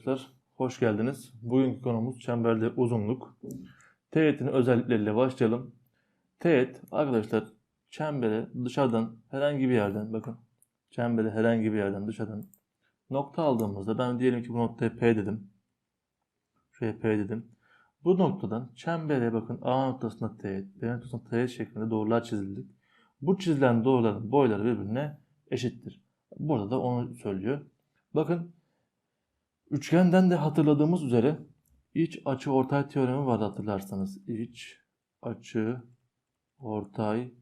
arkadaşlar. Hoş geldiniz. Bugünkü konumuz çemberde uzunluk. Teğetin özellikleriyle başlayalım. Teğet arkadaşlar çembere dışarıdan herhangi bir yerden bakın çembere herhangi bir yerden dışarıdan nokta aldığımızda ben diyelim ki bu noktaya P dedim. Şuraya P dedim. Bu noktadan çembere bakın A noktasına teğet, B noktasına teğet şeklinde doğrular çizildik. Bu çizilen doğruların boyları birbirine eşittir. Burada da onu söylüyor. Bakın üçgenden de hatırladığımız üzere iç açı ortay teoremi vardı hatırlarsanız. İç açı ortay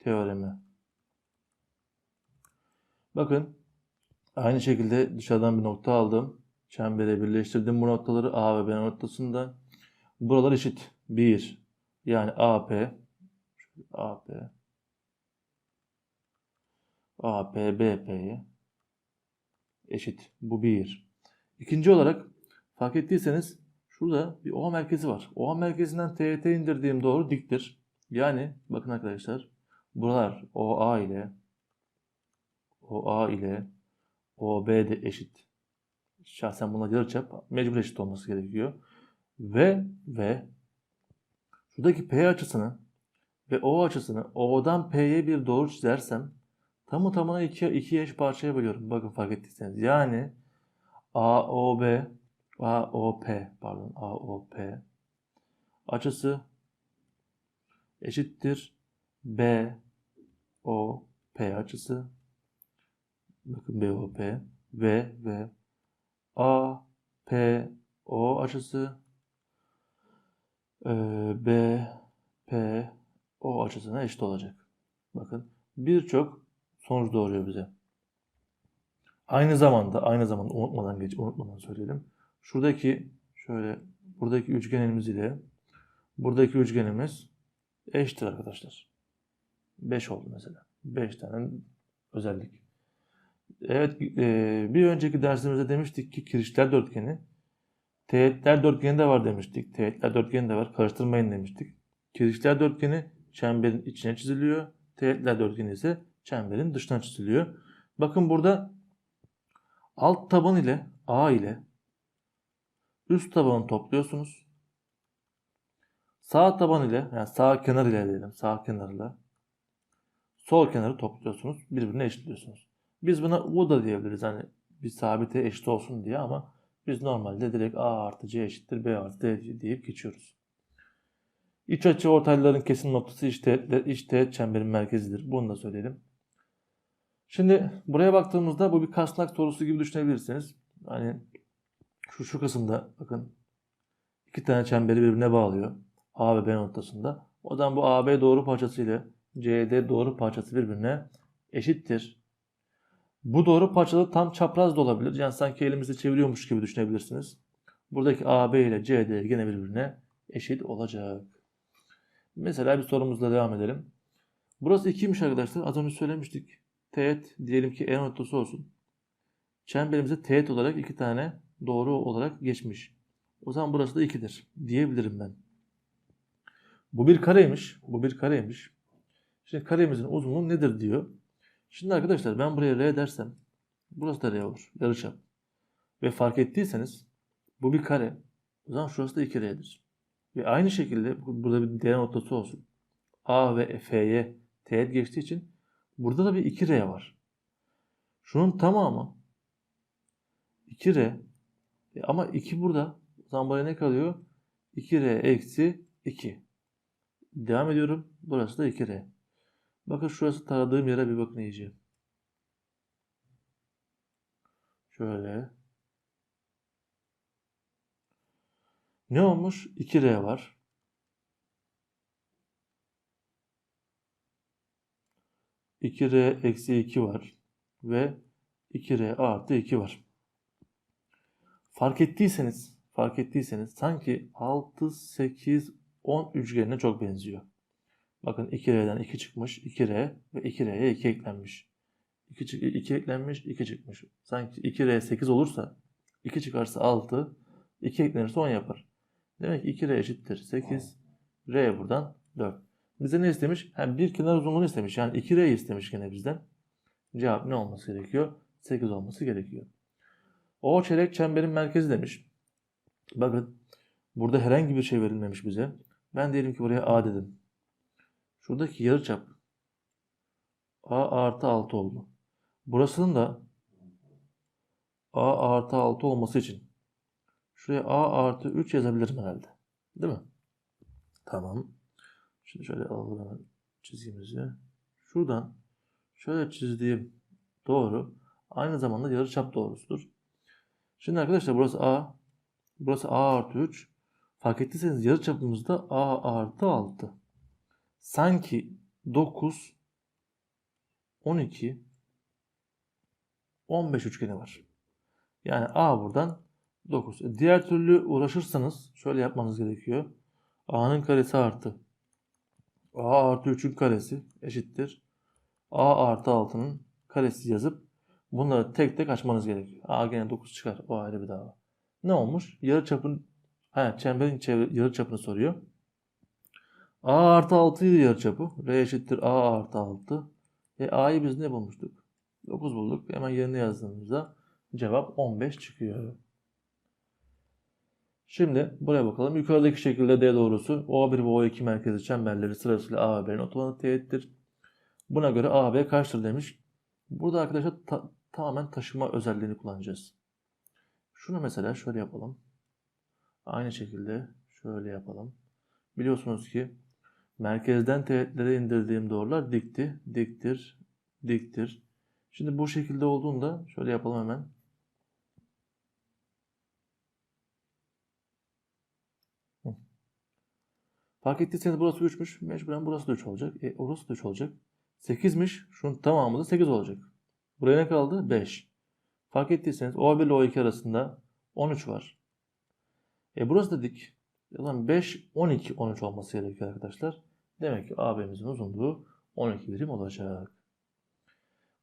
teoremi. Bakın aynı şekilde dışarıdan bir nokta aldım. Çembere birleştirdim bu noktaları A ve B noktasında. Buralar eşit. 1 yani AP AP AP BP'ye eşit. Bu 1. İkinci olarak fark ettiyseniz şurada bir OA merkezi var. OA merkezinden TET indirdiğim doğru diktir. Yani bakın arkadaşlar buralar OA ile OA ile OB de eşit. Şahsen buna yarıçap mecbur eşit olması gerekiyor. Ve ve şuradaki P açısını ve O açısını O'dan P'ye bir doğru çizersem tamı tamına iki, iki eş parçaya bölüyorum. Bakın fark ettiyseniz. Yani AOB AOP pardon AOP açısı eşittir B O P açısı bakın BOP ve ve A P O açısı e, B P O açısına eşit olacak. Bakın birçok sonuç doğuruyor bize. Aynı zamanda aynı zamanda unutmadan geç unutmadan söyleyelim. Şuradaki şöyle buradaki üçgenimiz ile buradaki üçgenimiz eşittir arkadaşlar. 5 oldu mesela. 5 tane özellik. Evet e, bir önceki dersimizde demiştik ki kirişler dörtgeni teğetler dörtgeni de var demiştik. Teğetler dörtgeni de var. Karıştırmayın demiştik. Kirişler dörtgeni çemberin içine çiziliyor. Teğetler dörtgeni ise çemberin dışına çiziliyor. Bakın burada alt taban ile A ile üst tabanı topluyorsunuz. Sağ taban ile yani sağ kenar ile diyelim sağ kenarla sol kenarı topluyorsunuz. Birbirine eşitliyorsunuz. Biz buna U da diyebiliriz hani bir sabite eşit olsun diye ama biz normalde direkt A artı C eşittir B artı D deyip geçiyoruz. İç açı ortayların kesim noktası işte işte çemberin merkezidir. Bunu da söyleyelim. Şimdi buraya baktığımızda bu bir kasnak sorusu gibi düşünebilirsiniz. Hani şu şu kısımda bakın iki tane çemberi birbirine bağlıyor. A ve B noktasında. O zaman bu AB doğru parçası ile CD doğru parçası birbirine eşittir. Bu doğru parçalı tam çapraz da olabilir. Yani sanki elimizde çeviriyormuş gibi düşünebilirsiniz. Buradaki AB ile CD gene birbirine eşit olacak. Mesela bir sorumuzla devam edelim. Burası 2'ymiş arkadaşlar. Az önce söylemiştik. Teğet diyelim ki E noktası olsun. Çemberimize teğet olarak iki tane doğru olarak geçmiş. O zaman burası da 2'dir diyebilirim ben. Bu bir kareymiş. Bu bir kareymiş. Şimdi karemizin uzunluğu nedir diyor. Şimdi arkadaşlar ben buraya R dersem burası da R olur. Yarıçap. Ve fark ettiyseniz bu bir kare. O zaman şurası da 2R'dir. Ve aynı şekilde burada bir D noktası olsun. A ve F'ye teğet geçtiği için burada da bir 2R var. Şunun tamamı 2R e ama 2 burada. O zaman buraya ne kalıyor? 2R eksi 2. Devam ediyorum. Burası da 2R. Bakın şurası taradığım yere bir bakın iyice. Şöyle. Ne olmuş? 2R var. İki R eksi 2 var. Ve 2R artı 2 var. Fark ettiyseniz, fark ettiyseniz sanki 6, 8, 10 üçgenine çok benziyor. Bakın 2R'den 2 çıkmış, 2R ve 2R'ye 2 eklenmiş. 2, 2 eklenmiş, 2 çıkmış. Sanki 2R 8 olursa 2 çıkarsa 6, 2 eklenirse 10 yapar. Demek ki 2R eşittir 8, R buradan 4. Bize ne istemiş? Hem bir kenar uzunluğunu istemiş. Yani 2R istemiş gene bizden. Cevap ne olması gerekiyor? 8 olması gerekiyor. O çeyrek çemberin merkezi demiş. Bakın burada herhangi bir şey verilmemiş bize. Ben diyelim ki buraya A dedim. Şuradaki yarıçap A artı 6 oldu. Burasının da A artı 6 olması için şuraya A artı 3 yazabilirim herhalde. Değil mi? Tamam. Şimdi şöyle alalım çizgimizi. Şuradan şöyle çizdiğim doğru aynı zamanda yarıçap doğrusudur. Şimdi arkadaşlar burası A. Burası A artı 3. Fark ettiyseniz yarıçapımızda A artı 6. Sanki 9 12 15 üçgeni var. Yani A buradan 9. E, Diğer türlü uğraşırsanız şöyle yapmanız gerekiyor. A'nın karesi artı A artı 3'ün karesi eşittir. A artı 6'nın karesi yazıp bunları tek tek açmanız gerekiyor. A gene 9 çıkar. O ayrı bir dava. Ne olmuş? Yarıçapın ha, çemberin çevre, yarıçapını soruyor. A artı 6 idi yarıçapı. R eşittir A artı 6. E A'yı biz ne bulmuştuk? 9 bulduk. Hemen yerine yazdığımızda cevap 15 çıkıyor. Şimdi buraya bakalım. Yukarıdaki şekilde D doğrusu O1 ve O2 merkezi çemberleri sırasıyla A ve B'nin otobanı teğettir. Buna göre A, B kaçtır demiş. Burada arkadaşlar ta- tamamen taşıma özelliğini kullanacağız. Şunu mesela şöyle yapalım. Aynı şekilde şöyle yapalım. Biliyorsunuz ki merkezden teğetlere indirdiğim doğrular dikti, diktir, diktir. Şimdi bu şekilde olduğunda şöyle yapalım hemen. Fark ettiyseniz burası 3'müş. Mecburen burası da 3 olacak. E, orası da 3 olacak. 8'miş. Şunun tamamı da 8 olacak. Buraya ne kaldı? 5. Fark ettiyseniz O1 ile O2 arasında 13 var. E burası da dik. O zaman 5, 12, 13 olması gerekiyor arkadaşlar. Demek ki AB'mizin uzunluğu 12 birim olacak.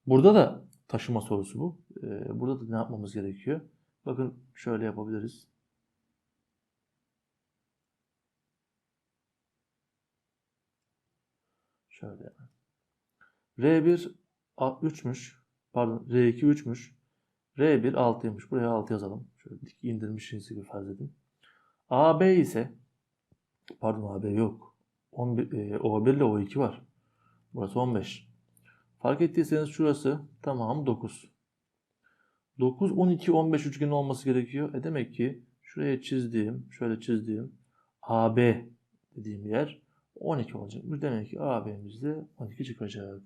Burada da taşıma sorusu bu. Ee, burada da ne yapmamız gerekiyor? Bakın şöyle yapabiliriz. Şöyle hemen. R1 3'müş. Pardon R2 3'müş. R1 6'ymış. Buraya 6 yazalım. Şöyle dik indirmişiz gibi farz edin. AB ise pardon AB yok. 11, e, O1 ile O2 var. Burası 15. Fark ettiyseniz şurası tamam 9. 9, 12, 15 üçgeni olması gerekiyor. E demek ki şuraya çizdiğim, şöyle çizdiğim AB dediğim yer 12 olacak. Bu demek ki AB'mizde 12 çıkacak.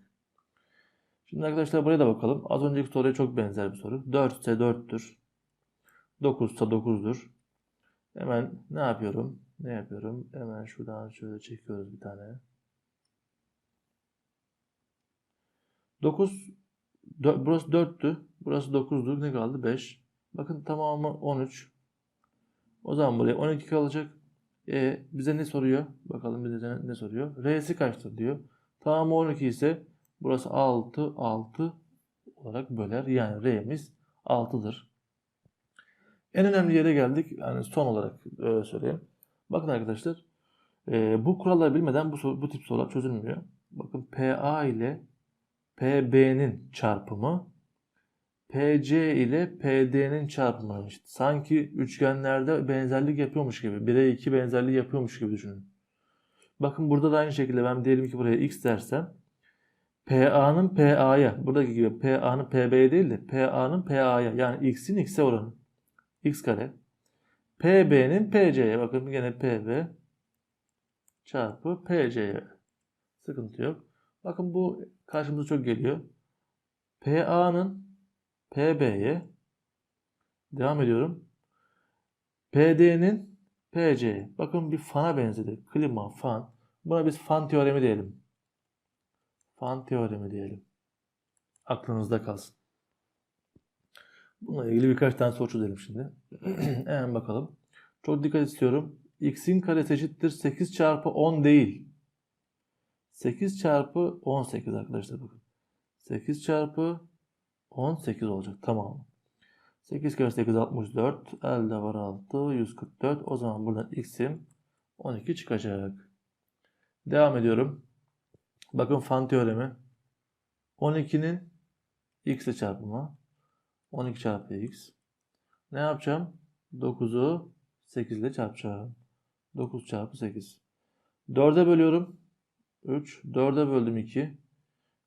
Şimdi arkadaşlar buraya da bakalım. Az önceki soruya çok benzer bir soru. 4 ise 4'tür. 9 ise 9'dur. Hemen ne yapıyorum? Ne yapıyorum? Hemen şuradan şöyle çekiyoruz bir tane. 9 dö- burası 4'tü. Burası 9'du. Ne kaldı? 5. Bakın tamamı 13. O zaman buraya 12 kalacak. E, bize ne soruyor? Bakalım bize ne, soruyor? R'si kaçtır diyor. Tamamı 12 ise burası 6 6 olarak böler. Yani R'miz 6'dır. En önemli yere geldik. Yani son olarak öyle söyleyeyim. Bakın arkadaşlar. e, bu kuralları bilmeden bu, soru- bu tip sorular çözülmüyor. Bakın PA ile PB'nin çarpımı PC ile PD'nin çarpımına eşit. Sanki üçgenlerde benzerlik yapıyormuş gibi. 1'e 2 benzerliği yapıyormuş gibi düşünün. Bakın burada da aynı şekilde ben diyelim ki buraya x dersem PA'nın PA'ya buradaki gibi PA'nın PB'ye değil de PA'nın PA'ya yani x'in x'e oranı. x kare. PB'nin PC'ye bakın yine PB çarpı PC'ye. Sıkıntı yok. Bakın bu karşımıza çok geliyor. PA'nın PB'ye devam ediyorum. PD'nin PC'ye. Bakın bir fana benzedi. Klima, fan. Buna biz fan teoremi diyelim. Fan teoremi diyelim. Aklınızda kalsın. Bununla ilgili birkaç tane soru çözelim şimdi. Hemen bakalım. Çok dikkat istiyorum. X'in karesi eşittir 8 çarpı 10 değil. 8 çarpı 18 arkadaşlar bakın. 8 çarpı 18 olacak tamam. 8 kere 8 64. Elde var 6 144. O zaman buradan x'im 12 çıkacak. Devam ediyorum. Bakın fan teoremi. 12'nin x ile çarpımı. 12 çarpı x. Ne yapacağım? 9'u 8 ile çarpacağım. 9 çarpı 8. 4'e bölüyorum. 3. 4'e böldüm 2.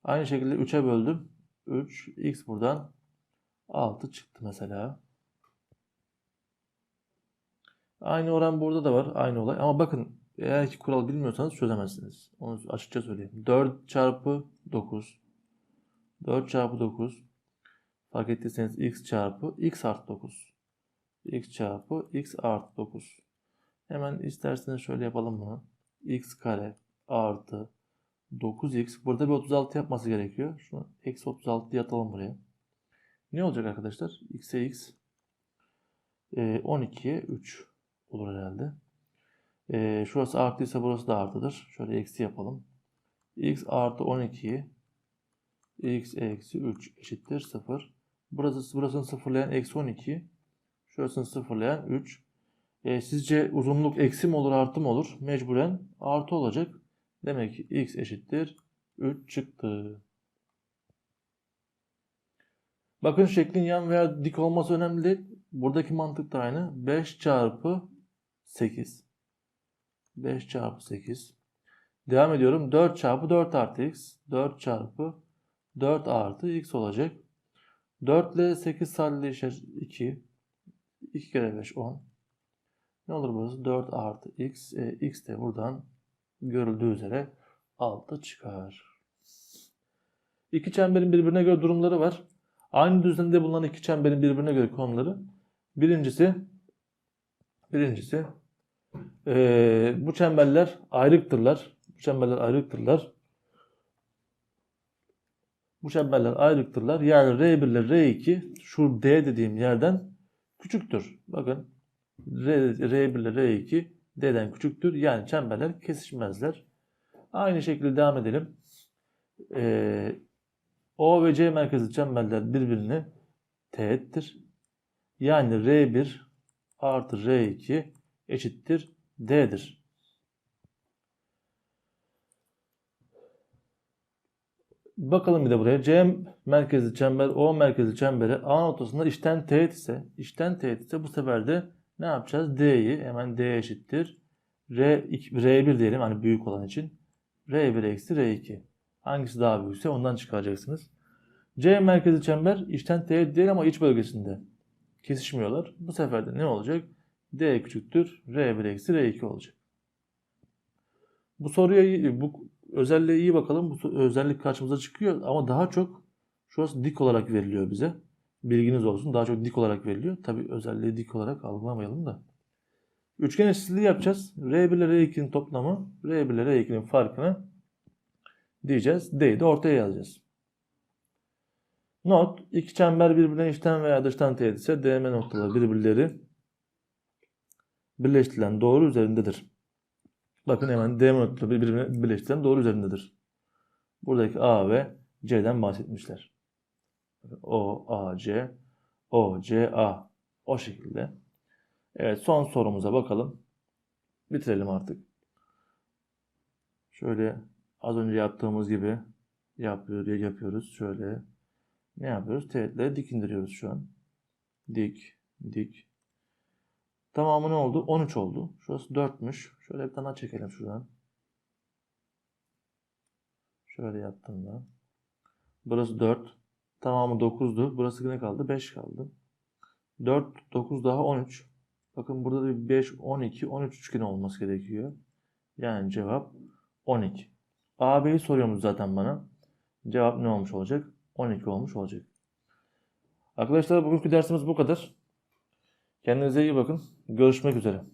Aynı şekilde 3'e böldüm. 3. X buradan 6 çıktı mesela. Aynı oran burada da var. Aynı olay. Ama bakın eğer ki kural bilmiyorsanız çözemezsiniz. Onu açıkça söyleyeyim. 4 çarpı 9. 4 çarpı 9. Fark ettiyseniz x çarpı x artı 9. x çarpı x artı 9. Hemen isterseniz şöyle yapalım bunu. x kare artı 9x. Burada bir 36 yapması gerekiyor. Şunu eksi 36 diye atalım buraya. Ne olacak arkadaşlar? x'e x. E, 12'ye 3 olur herhalde. E, şurası artıysa burası da artıdır. Şöyle eksi yapalım. x artı 12'yi x eksi 3 eşittir 0. Burası, burasını sıfırlayan eksi 12. Şurasını sıfırlayan 3. E, sizce uzunluk eksi mi olur artı mı olur? Mecburen artı olacak. Demek ki x eşittir 3 çıktı. Bakın şeklin yan veya dik olması önemli değil. Buradaki mantık da aynı. 5 çarpı 8. 5 çarpı 8. Devam ediyorum. 4 çarpı 4 artı x. 4 çarpı 4 artı x olacak. 4 ile 8 sadeleşir 2. 2 kere 5 10. Ne olur burası? 4 artı x. E, x de buradan görüldüğü üzere 6 çıkar. İki çemberin birbirine göre durumları var. Aynı düzlemde bulunan iki çemberin birbirine göre konumları. Birincisi birincisi e, bu çemberler ayrıktırlar. Bu çemberler ayrıktırlar. Bu çemberler ayrıktırlar. Yani R1 ile R2 şu D dediğim yerden küçüktür. Bakın R, R1 ile R2 D'den küçüktür. Yani çemberler kesişmezler. Aynı şekilde devam edelim. Ee, o ve C merkezi çemberler birbirini teğettir. Yani R1 artı R2 eşittir D'dir. Bakalım bir de buraya. C merkezli çember, O merkezli çembere A noktasında içten teğet ise, içten teğet ise bu sefer de ne yapacağız? D'yi hemen D eşittir. R, R1 diyelim hani büyük olan için. R1 eksi R2. Hangisi daha büyükse ondan çıkaracaksınız. C merkezi çember içten teğet değil ama iç bölgesinde kesişmiyorlar. Bu sefer de ne olacak? D küçüktür. R1 eksi R2 olacak. Bu soruya bu özelliğe iyi bakalım. Bu özellik karşımıza çıkıyor ama daha çok şurası dik olarak veriliyor bize. Bilginiz olsun. Daha çok dik olarak veriliyor. Tabi özelliği dik olarak algılamayalım da. Üçgen eşitliği yapacağız. R1 ile R2'nin toplamı R1 ile R2'nin farkını diyeceğiz. D'yi de ortaya yazacağız. Not. iki çember birbirine içten veya dıştan teğet ise DM noktaları birbirleri birleştirilen doğru üzerindedir. Bakın hemen DM noktaları birbirine birleştirilen doğru üzerindedir. Buradaki A ve C'den bahsetmişler. O, A, C, O, C, A. O şekilde. Evet son sorumuza bakalım. Bitirelim artık. Şöyle az önce yaptığımız gibi yapıyor, yapıyoruz. Şöyle ne yapıyoruz? Teğetleri dik indiriyoruz şu an. Dik, dik. Tamamı ne oldu? 13 oldu. Şurası 4'müş. Şöyle bir tane çekelim şuradan. Şöyle yaptığımda. Burası 4. Tamamı 9'du. Burası ne kaldı? 5 kaldı. 4, 9 daha 13. Bakın burada da 5, 12, 13 üçgeni olması gerekiyor. Yani cevap 12. AB'yi soruyormuş zaten bana. Cevap ne olmuş olacak? 12 olmuş olacak. Arkadaşlar bugünkü dersimiz bu kadar. Kendinize iyi bakın. Görüşmek üzere.